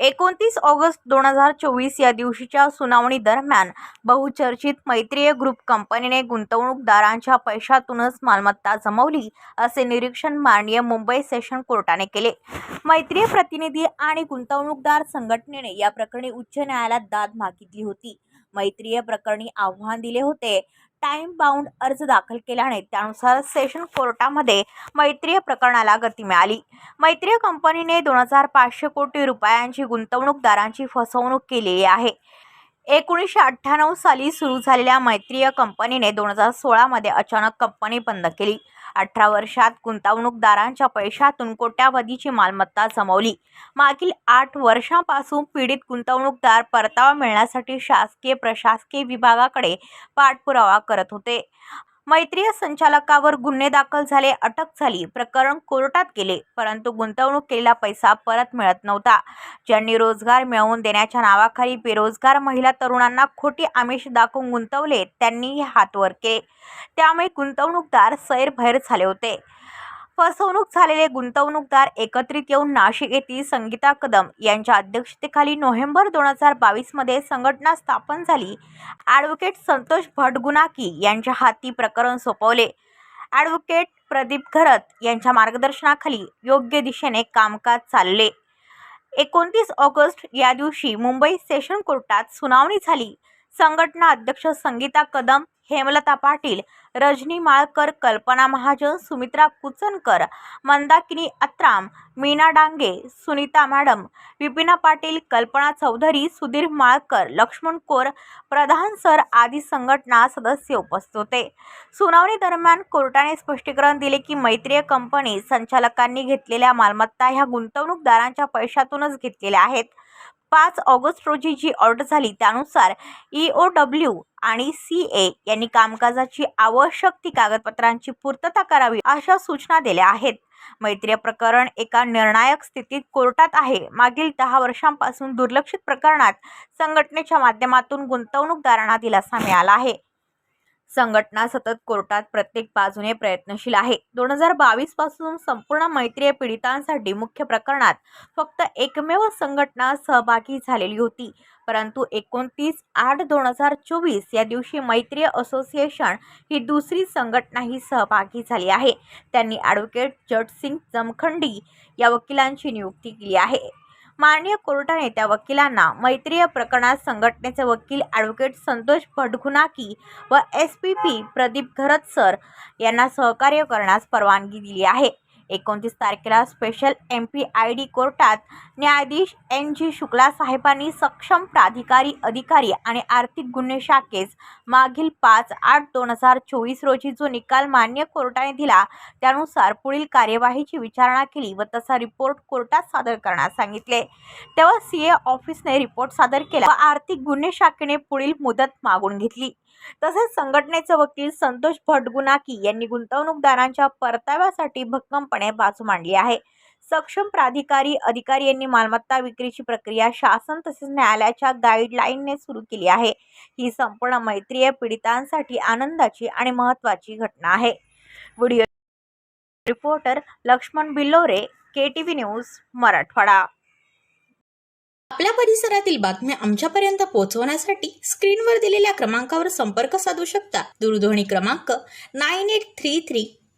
एकोणतीस ऑगस्ट दोन हजार चोवीस या दिवशीच्या सुनावणी दरम्यान बहुचर्चित मैत्रीय ग्रुप कंपनीने गुंतवणूकदारांच्या पैशातूनच मालमत्ता जमवली असे निरीक्षण माननीय मुंबई सेशन कोर्टाने केले. मैत्रीय प्रतिनिधी आणि गुंतवणूकदार संघटनेने या प्रकरणी उच्च न्यायालयात दाद मागितली होती. मैत्रीय प्रकरणी आव्हान दिले होते. टाइम बाउंड अर्ज दाखल केल्याने त्यानुसार सेशन कोर्टामध्ये मैत्रीय प्रकरणाला गती मिळाली. मैत्रीय कंपनीने दोन हजार पाचशे कोटी रुपयांची गुंतवणूकदारांची फसवणूक केलेली आहे. एकोणीसशे अठ्ठ्याण्णव साली सुरू झालेल्या मैत्रीय कंपनीने दोन हजार सोळामध्ये अचानक कंपनी बंद केली. अठरा वर्षात गुंतवणूकदारांच्या पैशातून कोट्यावधीची मालमत्ता जमवली. मागील आठ वर्षांपासून पीडित गुंतवणूकदार परतावा मिळण्यासाठी शासकीय प्रशासकीय विभागाकडे पाठपुरावा करत होते. मैत्रीय संचालकावर गुन्हे दाखल झाले अटक झाली प्रकरण कोर्टात गेले परंतु गुंतवणूक केलेला पैसा परत मिळत नव्हता. ज्यांनी रोजगार मिळवून देण्याच्या नावाखाली बेरोजगार महिला तरुणांना खोटी आमिष दाखवून गुंतवले त्यांनी हे हातवर केले त्यामुळे गुंतवणूकदार सैरभैर झाले होते. फसवणूक झालेले गुंतवणूकदार एकत्रित येऊन नाशिक येथील संगीता कदम यांच्या अध्यक्षतेखाली नोव्हेंबर दोन हजार बावीसमध्ये संघटना स्थापन झाली. ॲडव्होकेट संतोष भटगुनाकी यांच्या हाती प्रकरण सोपवले. ॲडव्होकेट प्रदीप घरत यांच्या मार्गदर्शनाखाली योग्य दिशेने कामकाज चालले. एकोणतीस ऑगस्ट या दिवशी मुंबई सेशन कोर्टात सुनावणी झाली. संघटना अध्यक्ष संगीता कदम हेमलता पाटील रजनी माळकर कल्पना महाजन सुमित्रा कुचनकर मंदाकिनी अत्राम मीना डांगे सुनीता मॅडम विपिना पाटील कल्पना चौधरी सुधीर माळकर लक्ष्मण कोर प्रधान सर आदी संघटना सदस्य उपस्थित होते. सुनावणी दरम्यान कोर्टाने स्पष्टीकरण दिले की मैत्रीय कंपनी संचालकांनी घेतलेल्या मालमत्ता ह्या गुंतवणूकदारांच्या पैशातूनच घेतलेल्या आहेत. पाच ऑगस्ट रोजी जी ऑर्डर झाली त्यानुसार ई ओ डब्ल्यू आणि सी ए यांनी कामकाजाची आवश्यक ती कागदपत्रांची पूर्तता करावी अशा सूचना दिल्या आहेत. मैत्रीय प्रकरण एका निर्णायक स्थितीत कोर्टात आहे. मागील दहा वर्षांपासून दुर्लक्षित प्रकरणात संघटनेच्या माध्यमातून गुंतवणूकदारांना दिलासा मिळाला आहे. संघटना सतत कोर्टात प्रत्येक बाजूने प्रयत्नशील आहे. दोन हजार बावीसपासून संपूर्ण मैत्रीय पीडितांसाठी मुख्य प्रकरणात फक्त एकमेव संघटना सहभागी झालेली होती. परंतु एकोणतीस आठ दोन हजार चोवीस या दिवशी मैत्रीय असोसिएशन ही दुसरी संघटनाही सहभागी झाली आहे. त्यांनी ॲडव्होकेट जटसिंग जमखंडी या वकिलांची नियुक्ती केली आहे. माननीय कोर्टाने त्या वकिलांना मैत्रीय प्रकरणात संघटनेचे वकील ॲडव्होकेट संतोष भटगुनाकी व S P P Pradeep Gharat sir यांना सहकार्य करण्यास परवानगी दिली आहे. एकोणतीस तारखेला special M P I D कोर्टात न्यायाधीश एन जी शुक्ला साहेबांनी सक्षम प्राधिकारी अधिकारी आणि आर्थिक गुन्हे शाखेस मागील पाच आठ दोन हजार चोवीस रोजी जो निकाल मान्य कोर्टाने दिला त्यानुसार पुढील कार्यवाहीची विचारणा केली व तसा रिपोर्ट कोर्टात सादर करण्यास सांगितले. तेव्हा सी ए ऑफिसने रिपोर्ट सादर केला व आर्थिक गुन्हे शाखेने पुढील मुदत मागून घेतली. तसेच संघटनेचे वकील संतोष भटगुनाकी यांनी गुंतवणूकदारांच्या परताव्यासाठी भक्कमपणे बाजू मांडली आहे. सक्षम प्राधिकारी अधिकारी यांनी मालमत्ता विक्रीची प्रक्रिया शासन तसेच न्यायालयाच्या गाईडलाईनने सुरू केली आहे. ही संपूर्ण मैत्रीय पीडितांसाठी आनंदाची आणि महत्त्वाची घटना आहे. Video reporter Laxman Billore K T V news Marathwada. आपल्या परिसरातील बातम्या आमच्यापर्यंत पोहोचवण्यासाठी स्क्रीनवर दिलेल्या क्रमांकावर संपर्क साधू शकता. दूरध्वनी क्रमांक nine eight three three